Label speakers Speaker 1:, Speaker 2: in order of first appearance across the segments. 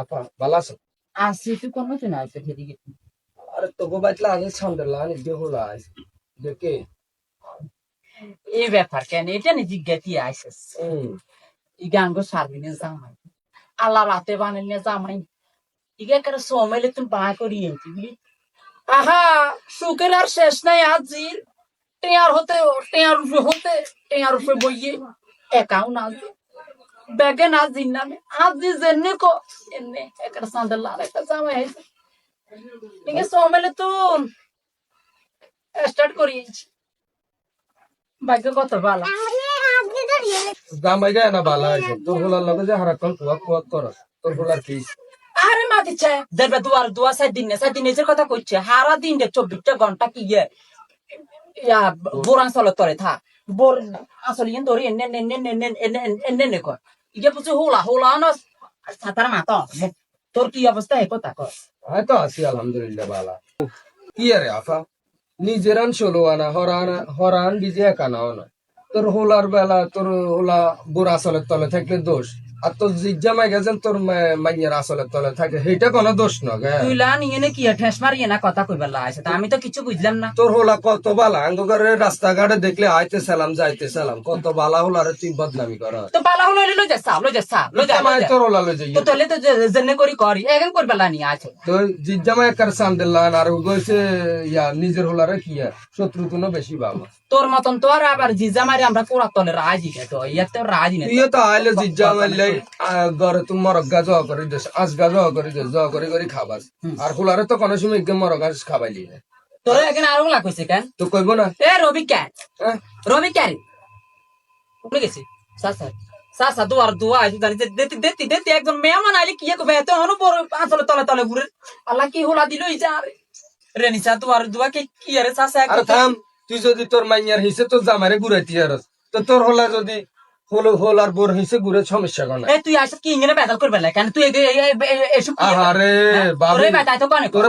Speaker 1: আপা ভালো আছো?
Speaker 2: আসি তুই কোন মতো না আছে সেদিকে।
Speaker 1: আরে তোকে বাইতলা আগে সান্দাল্লা আনি দিয়ে হলো দেখে
Speaker 2: এই ব্যাপার কেন? এটা নি জিজ্ঞাসি আইসেস।
Speaker 1: হুম
Speaker 2: এই গান গো সারবিনে জামাই। আল্লাহ রাতে বানাইলে জামাই। ইগে করে সোমেলে তুমি বা করি বুঝলি আহা সুখের আর শেষ নাই আজির। টেয়ার হতে টেয়ার উপরে হতে টেয়ার উপরে বইয়ে একাও না ব্যাগে না জিন নামে আজি জেনে কো। এনে একার সান্দাল আর একটা জামাই হয়েছে। সোমেলে তো স্টার্ট করিয়েছি। ভাগ্য কত ভালো।
Speaker 1: জামাই গায় না ভালো আছে তোর হলার লগে যে হারাকন কুয়া কুয়া করস তোর হলার কি?
Speaker 2: আরে মা দিচ্ছে। দেখবে দুয়ার দুয়া সাত দিন সাত দিন নিজের কথা কইছে। হারা দিন চব্বিশটা ঘণ্টা কি ইয়ে ইয়া বোরান চলে তরে থা বোর আসলে ইন ধরে এনে এনে এনে এনে এনে এনে এনে কর ইয়ে বুঝে হোলা হোলা না সাতারা মাতো তোর কি অবস্থা হে কথা কর
Speaker 1: আমি তো আছি আলহামদুলিল্লাহ ভালো কি আরে আফা নিজেরান ষোলো আনা হরান হরান বিজে একা না তোর হোলার বেলা তোর হোলা বুড়া আসলের তলে থাকলে দোষ আর তোর জিজ্জামাই গেছেন তোর মাইয়ের আসলের তলে থাকে সেইটা কোনো দোষ না গে।
Speaker 2: তুই লা নিয়ে নে কি ঠেস মারিয়ে না কথা কইবার লাগাইছে তা আমি তো কিছু বুঝলাম না।
Speaker 1: তোর হোলা কত বালা আঙ্গকারের রাস্তাঘাটে দেখলে আইতে সালাম যাইতে সালাম কত বালা হোলারে তুই বদনামি কর
Speaker 2: তো পালা হলো লই যা সাব লই যা সাব লই যা
Speaker 1: জামাই তোর হোলা লই যাই।
Speaker 2: তো তোলে তো জেনে করি করি এখন আছে
Speaker 1: তো জিজ্জামাই একার সান্দেলান আর গইছে ইয়া নিজের হোলারে কি আর শত্রু তুনো বেশি বাবা
Speaker 2: তোর মতন তো আর আবার জিজা মারি আমরা কোরা তলে রাজি গে তো ইয়ার তো রাজি না
Speaker 1: তুইও তো আইলে জিজ্জামাই লাই ঘরে তুমি মরক গা জয়া করে দিস জয়া করে দিস জয়া করে করে খাবাস। আর হোলারে তো কোনো সময় একদম মরক গাছ খাবাইলি না।
Speaker 2: তোর এখানে আরও লাগ কইছে কেন?
Speaker 1: তো কইব না।
Speaker 2: এ রবি
Speaker 1: হ্যাঁ?
Speaker 2: রবি ক্যান উঠে গেছি? সাসা। সাসা দুয়ার দুয়া আইছি জানি দেতি দেতি দেতি একদম মেহমান আইলে কি কবে এত হনো বড় আসলে তলে তলে ঘুরে। আল্লাহ কি হোলা দিল এই যা রেনিসা দুয়ার দুয়া কি কি আরে
Speaker 1: আর থাম তুই যদি তোর মাইয়ার হিসে তোর জামারে ঘুরাইতি আর তো তোর হোলা যদি হলো হোলার বোর হিসে ঘুরে সমস্যা কোন
Speaker 2: এ তুই আসে কি ইংনে বেদাল করবে না? কেন তুই এসব
Speaker 1: বাবু
Speaker 2: তো কোনে
Speaker 1: তোর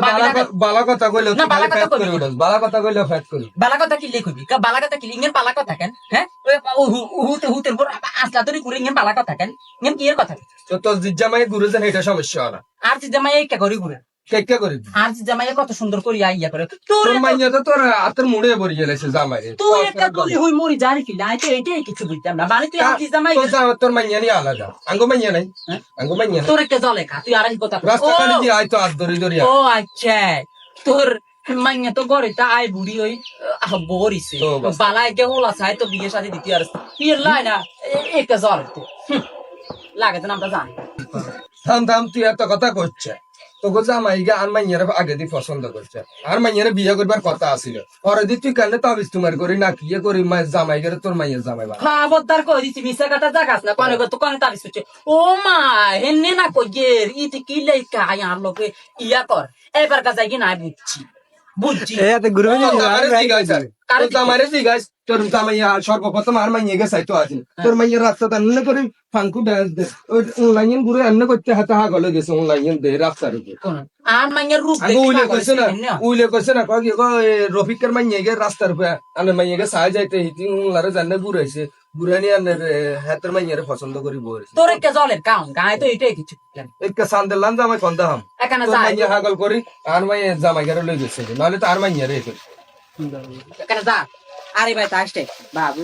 Speaker 1: বালা কথা কইলে
Speaker 2: না, বালা কথা।
Speaker 1: উঠস বালা কথা কইলে ফ্যাট
Speaker 2: বালা কথা কি লিখবি কা বালা কথা কি ইংনে বালা কথা কেন? হ্যাঁ? হু- হুতে হুতে বড় আসলা তোর বালা কথা কেন? ইংনে কি এর কথা?
Speaker 1: তো তোর জিজ্জামাই ঘুরে যেন এটা সমস্যা হয় না।
Speaker 2: আর যে জামাই এই কে করি ঘুরে
Speaker 1: কে কে
Speaker 2: আর যে জামাই কত সুন্দর করে আইয়া করে তোর
Speaker 1: মাইয়া তো তোর মুড়ে পড়ে গেলেছে জামাই
Speaker 2: তুই একটা তুই হই মরি জানি কি না তো এটাই কিছু বুঝতাম না। মানে তুই যে জামাই
Speaker 1: তোর মাইয়া নিয়ে আলাদা। আঙ্গো মাইয়া নাই? আঙ্গো মাইয়া
Speaker 2: তোর একটা জলে খা তুই আর কথা
Speaker 1: রাস্তা
Speaker 2: ও,
Speaker 1: কাটে দিয়ে তো হাত ধরি ধরি
Speaker 2: ও আচ্ছা। তোর মাইয়া তো ঘরে তা আই বুড়ি ওই বরিছে।
Speaker 1: বাস।
Speaker 2: কে হোলা চাই তো বিয়ে শাদি দিতে আর লাই না একটা জল লাগে তো আমরা জানি।
Speaker 1: থাম থাম তুই এত কথা করছে তোকে জামাই গা আর মাইয়ারে আগে দিয়ে পছন্দ করছে। আর মাইয়ারে বিয়ে করবার কথা আছিল। পরে দি তুই কেন তাবিজ তোমার করি না কি করি মাই জামাই গেলে তোর মাইয়ের জামাই বা
Speaker 2: হ্যাঁ বদ্দার কই দিছি মিশা কাটা জাগাস না কোনে তো কোনে তাবিস হচ্ছে ও মা হেনে না কই গের ইতি কি লেখা আয়ার লোকে ইয়া কর। এবার কাছে কি না বুঝছি। বুঝছি।
Speaker 1: জামাইরে জিগাইছে
Speaker 2: কারে
Speaker 1: তোর জামাইরে জিগাইছ তোর জামাইয়া সর্বপ্রথম আর মাইয়ে গে চাইতো আছে তোর মাইয়ের রাস্তা টান্নে করে ফাঙ্কু ডান্স দে। অনলাইন ঘুরে এমনি করতে হাতে হাগলে গেছে অনলাইন দে রাস্তার উপরে।
Speaker 2: আর মাইয়ের রূপ
Speaker 1: উইলে কইছে না উইলে কইছে না কয় রফিকের মাইয়ে গে রাস্তার উপরে আনে মাইয়ে গে সাহায্য যাইতে হিতি উনলারে জানে ঘুরাইছে ঘুরানি আনে হাতের মাইয়ারে পছন্দ করি বইছে
Speaker 2: তোর একটা জলের কাউন গায়ে তো এটাই কিছু জানি।
Speaker 1: একটা সান্দেলান জামাই কন্দা হাম।
Speaker 2: এখানে
Speaker 1: হাগল করি আর মাইয়ে জামাই গেরে লই গেছে। নাহলে তো আর মাইয়া রে
Speaker 2: আরে ভাই তা আসছে বাবু